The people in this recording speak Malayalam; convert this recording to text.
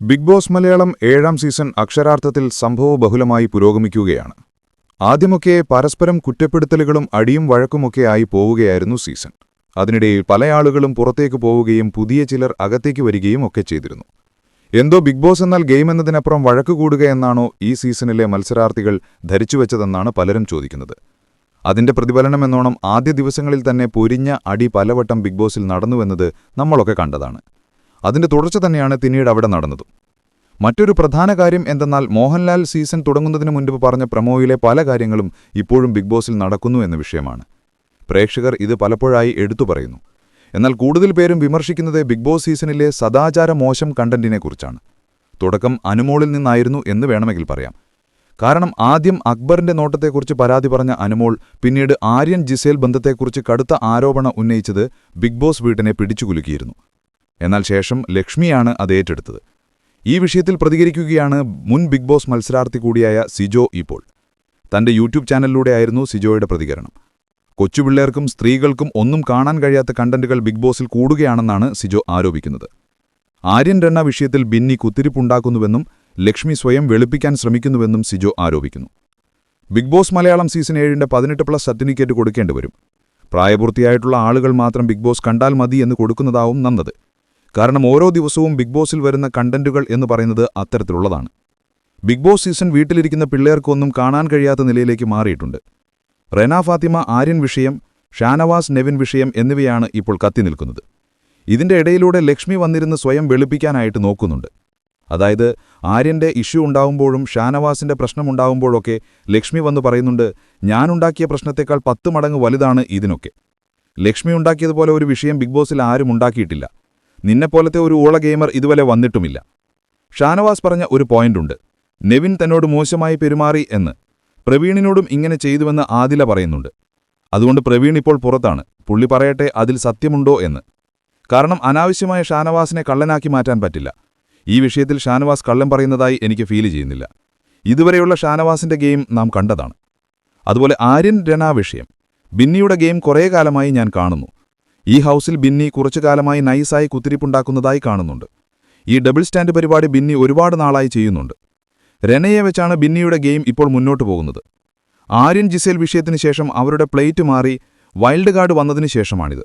ബിഗ് ബോസ് മലയാളം ഏഴാം സീസൺ അക്ഷരാർത്ഥത്തിൽ സംഭവബഹുലമായി പുരോഗമിക്കുകയാണ്. ആദ്യമൊക്കെ പരസ്പരം കുറ്റപ്പെടുത്തലുകളും അടിയും വഴക്കുമൊക്കെ ആയി പോവുകയായിരുന്നു സീസൺ. അതിനിടയിൽ പല ആളുകളും പുറത്തേക്ക് പോവുകയും പുതിയ ചിലർ അകത്തേക്ക് വരികയും ഒക്കെ ചെയ്തിരുന്നു. എന്തോ ബിഗ് ബോസ് എന്നാൽ ഗെയിം എന്നതിനപ്പുറം വഴക്ക് കൂടുക ഈ സീസണിലെ മത്സരാർത്ഥികൾ ധരിച്ചുവെച്ചതെന്നാണ് പലരും ചോദിക്കുന്നത്. അതിന്റെ പ്രതിഫലനമെന്നോണം ആദ്യ ദിവസങ്ങളിൽ തന്നെ പൊരിഞ്ഞ അടി പലവട്ടം ബിഗ് ബോസിൽ നടന്നുവെന്നത് നമ്മളൊക്കെ കണ്ടതാണ്. അതിന്റെ തുടർച്ച തന്നെയാണ് പിന്നീട് അവിടെ നടന്നത്. മറ്റൊരു പ്രധാന കാര്യം എന്തെന്നാൽ മോഹൻലാൽ സീസൺ തുടങ്ങുന്നതിന് മുൻപ് പറഞ്ഞ പ്രമോയിലെ പല കാര്യങ്ങളും ഇപ്പോഴും ബിഗ് ബോസിൽ നടക്കുന്നു എന്ന വിഷയമാണ്. പ്രേക്ഷകർ ഇത് പലപ്പോഴായി എടുത്തു പറയുന്നു. എന്നാൽ കൂടുതൽ പേരും വിമർശിക്കുന്നത് ബിഗ് ബോസ് സീസണിലെ സദാചാര മോശം കണ്ടന്റിനെക്കുറിച്ചാണ് തുടക്കം അനുമോളിൽ നിന്നായിരുന്നു എന്ന് വേണമെങ്കിൽ പറയാം. കാരണം ആദ്യം അക്ബറിന്റെ നോട്ടത്തെക്കുറിച്ച് പരാതി പറഞ്ഞ അനുമോൾ പിന്നീട് ആര്യൻ ജിസേൽ ബന്ധത്തെക്കുറിച്ച് കടുത്ത ആരോപണം ഉന്നയിച്ചത് ബിഗ് ബോസ് വീട്ടിനെ പിടിച്ചുകുലുക്കിയിരുന്നു. എന്നാൽ ശേഷം ലക്ഷ്മിയാണ് അത് ഏറ്റെടുത്തത്. ഈ വിഷയത്തിൽ പ്രതികരിക്കുകയാണ് മുൻ ബിഗ് ബോസ് മത്സരാർത്ഥി കൂടിയായ സിജോ ഇപ്പോൾ. തന്റെ യൂട്യൂബ് ചാനലിലൂടെയായിരുന്നു സിജോയുടെ പ്രതികരണം. കൊച്ചുപിള്ളേർക്കും സ്ത്രീകൾക്കും ഒന്നും കാണാൻ കഴിയാത്ത കണ്ടന്റുകൾ ബിഗ് ബോസിൽ കൂടുകയാണെന്നാണ് സിജോ ആരോപിക്കുന്നത്. ആര്യൻ രണ്ണ വിഷയത്തിൽ ബിന്നി കുത്തിരിപ്പുണ്ടാക്കുന്നുവെന്നും ലക്ഷ്മി സ്വയം വെളുപ്പിക്കാൻ ശ്രമിക്കുന്നുവെന്നും സിജോ ആരോപിക്കുന്നു. ബിഗ് ബോസ് മലയാളം സീസൺ ഏഴിന്റെ പതിനെട്ട് പ്ലസ് സർട്ടിഫിക്കറ്റ് കൊടുക്കേണ്ടി വരും പ്രായപൂർത്തിയായിട്ടുള്ള ആളുകൾ മാത്രം ബിഗ് ബോസ് കണ്ടാൽ മതി എന്ന് കൊടുക്കുന്നതാവും നന്നത്. കാരണം ഓരോ ദിവസവും ബിഗ് ബോസിൽ വരുന്ന കണ്ടന്റുകൾ എന്ന് പറയുന്നത് അത്തരത്തിലുള്ളതാണ്. ബിഗ് ബോസ് സീസൺ വീട്ടിലിരിക്കുന്ന പിള്ളേർക്കൊന്നും കാണാൻ കഴിയാത്ത നിലയിലേക്ക് മാറിയിട്ടുണ്ട്. റെന ഫാത്തിമ ആര്യൻ വിഷയം ഷാനവാസ് നെവിൻ വിഷയം എന്നിവയാണ് ഇപ്പോൾ കത്തി നിൽക്കുന്നത്. ഇതിന്റെ ഇടയിലൂടെ ലക്ഷ്മി വന്നിരുന്ന് സ്വയം വെളുപ്പിക്കാനായിട്ട് നോക്കുന്നുണ്ട്. അതായത് ആര്യന്റെ ഇഷ്യൂ ഉണ്ടാവുമ്പോഴും ഷാനവാസിന്റെ പ്രശ്നമുണ്ടാവുമ്പോഴൊക്കെ ലക്ഷ്മി വന്ന് പറയുന്നുണ്ട് ഞാനുണ്ടാക്കിയ പ്രശ്നത്തേക്കാൾ പത്ത് മടങ്ങ് വലുതാണ് ഇതിനൊക്കെ. ലക്ഷ്മി ഉണ്ടാക്കിയതുപോലെ ഒരു വിഷയം ബിഗ് ബോസിൽ ആരും ഉണ്ടാക്കിയിട്ടില്ല. നിന്നെപ്പോലത്തെ ഒരു ഊള ഗെയിമർ ഇതുവരെ വന്നിട്ടുമില്ല. ഷാനവാസ് പറഞ്ഞ ഒരു പോയിന്റുണ്ട്. നെവിൻ തന്നോട് മോശമായി പെരുമാറി എന്ന് പ്രവീണിനോടും ഇങ്ങനെ ചെയ്തുവെന്ന് ആദില പറയുന്നുണ്ട്. അതുകൊണ്ട് പ്രവീൺ ഇപ്പോൾ പുറത്താണ്. പുള്ളി പറയട്ടെ അതിൽ സത്യമുണ്ടോ എന്ന്. കാരണം അനാവശ്യമായ ഷാനവാസിനെ കള്ളനാക്കി മാറ്റാൻ പറ്റില്ല. ഈ വിഷയത്തിൽ ഷാനവാസ് കള്ളം പറയുന്നതായി എനിക്ക് ഫീൽ ചെയ്യുന്നില്ല. ഇതുവരെയുള്ള ഷാനവാസിന്റെ ഗെയിം നാം കണ്ടതാണ്. അതുപോലെ ആര്യൻ രണാ വിഷയം. ബിന്നിയുടെ ഗെയിം കുറേ കാലമായി ഞാൻ കാണുന്നു. ഈ ഹൗസിൽ ബിന്നി കുറച്ചു കാലമായി നൈസായി കുത്തിരിപ്പുണ്ടാക്കുന്നതായി കാണുന്നുണ്ട്. ഈ ഡബിൾ സ്റ്റാൻഡ് പരിപാടി ബിന്നി ഒരുപാട് നാളായി ചെയ്യുന്നുണ്ട്. രനയെ വെച്ചാണ് ബിന്നിയുടെ ഗെയിം ഇപ്പോൾ മുന്നോട്ടു പോകുന്നത്. ആര്യൻ ജിസേൽ വിഷയത്തിന് ശേഷം അവരുടെ പ്ലേറ്റ് മാറി വൈൽഡ് കാർഡ് വന്നതിന് ശേഷമാണിത്.